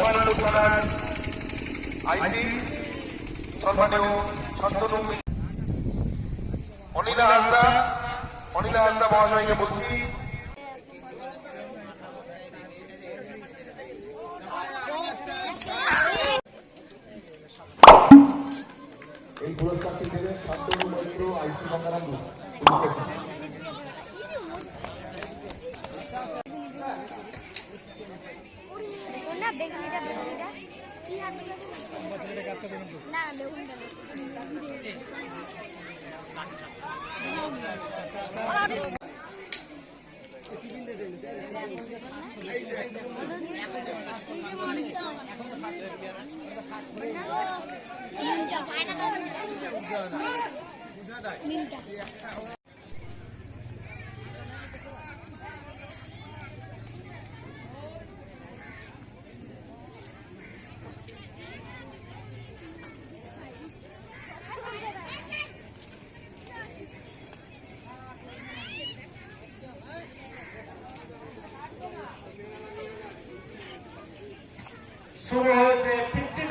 থানার আইসি সম্মানীয় শান্তনু অনিলা হাসদা অনিলা হাসদা মহাশয়কে বলছি এই পুরস্কারটি দেবেন শান্তনু মৈত্র আইসি গঙ্গারাঙ্গু বেগুনিটা বেগুনিটা না বেগুনিটা শুরু হয়েছে ফিফটিন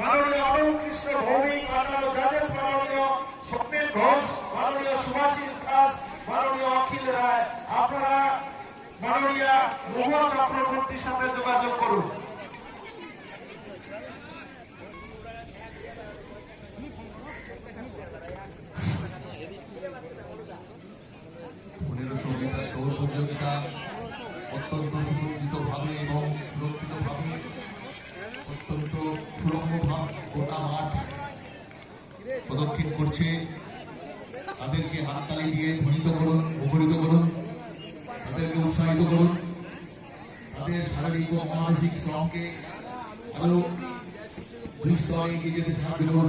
মাননীয় অরুণ কৃষ্ণ ভৌমিক, মাননীয় জাজেস মাননীয় স্বপ্নিল ঘোষ, মাননীয় সুভাষিস দাস, মাননীয় অখিল রায়, আপনারা মাননীয় মহুয়া চক্রবর্তীর সাথে যোগাযোগ করুন। করছে তাদেরকে হাততালি দিয়ে ধ্বনিত করুন মুখরিত করুন, তাদেরকে উৎসাহিত করুন। তাদের শারীরিক ও মানসিক শ্রমকে আরও দুস্তরে এগিয়ে যেতে সাহায্য করুন।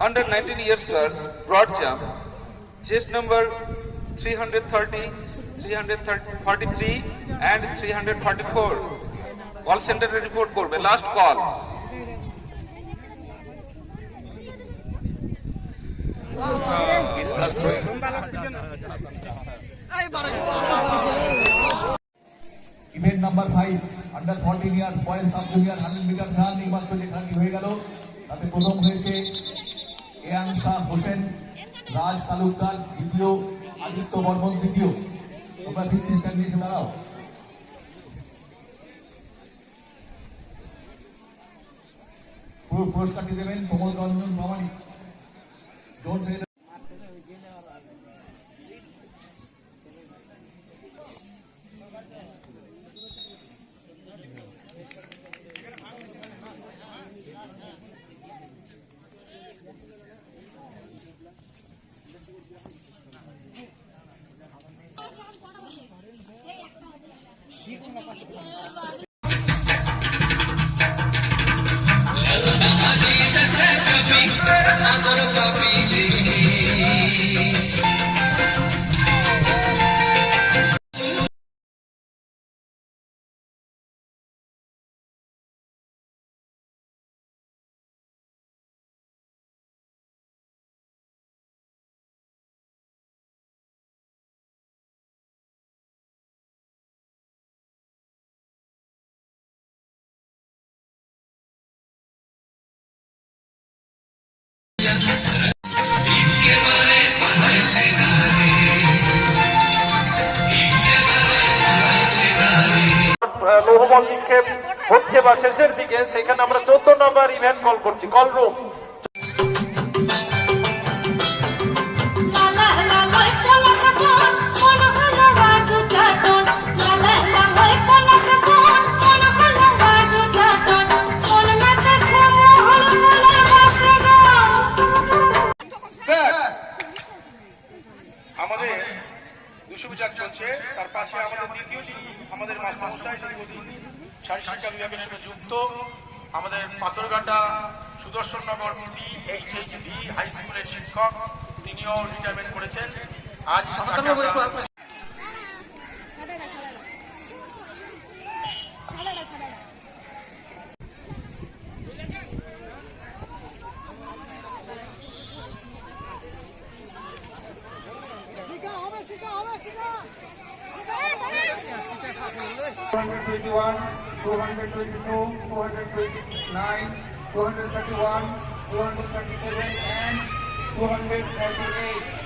Under 19 years girls, broad jump, chest number 330, 343 and 344. Call center report last call discus event number five under fourteen years boys sub junior hundred metre run এইমাত্র যে হয়ে গেল তাতে প্রথম হয়েছে এয়াং শাহ হোসেন, রাজ তালুকদার, দ্বিতীয় আদিত্য বর্মন দ্বিতীয় তোমরা ভিত্তি স্ট্যান্ড নিয়েছে দাঁড়াও। পুরো পুরস্কারটি দেবেন প্রমোদ রঞ্জন ভবানী। জোন সেক্রেটারি লৌহবল নিক্ষেপ হচ্ছে বা শেষের দিকে, সেখানে আমরা চোদ্দ নম্বর ইভেন্ট কল করছি কল রুম পাশে আমাদের দ্বিতীয় যিনি আমাদের মাস্টারমশাই যিনি অধীন শারীর শিক্ষা বিভাগের সঙ্গে যুক্ত আমাদের Patharghata Sudarshan Nagar P H H V high স্কুলের শিক্ষক তিনিও রিটায়ারমেন্ট করেছেন। আজ 221, 222, 229, 231, 237, and 238.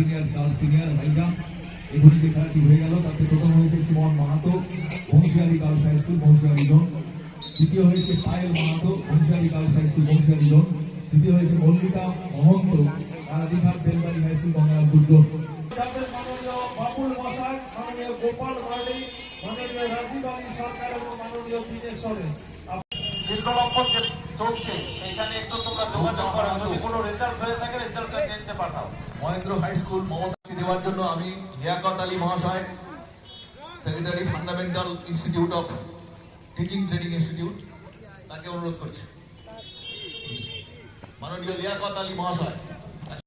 Year girls senior high এগুলি যে খেলাটি হয়ে গেল তাতে প্রথম হয়েছে Suman Mahato Bansihari girls high school Bansihari zone দ্বিতীয় হয়েছে Payel Mahato Bansihari girls high school Bansihari zone তৃতীয় হয়েছে Mallika Mahanta দীঘাট Belbari high school Gangarampur zone মাননীয় বাবুল মশাই মাননীয় গোপাল মার্ডি মাননীয় রাজীব সরকার এবং মাননীয় দীনেশ সরেন। দীর্ঘলক্ষণ যে চলছে সেইখানে একটু তোমরা যোগাযোগ করো যদি কোনো রেজাল্ট মহেন্দ্র হাই স্কুল মমতাকে দেওয়ার জন্য আমি লিয়াকত আলী মহাশয় secretary fundamental institute of teaching training institute তাকে অনুরোধ করছি। মাননীয় লিয়াকত আলী মহাশয়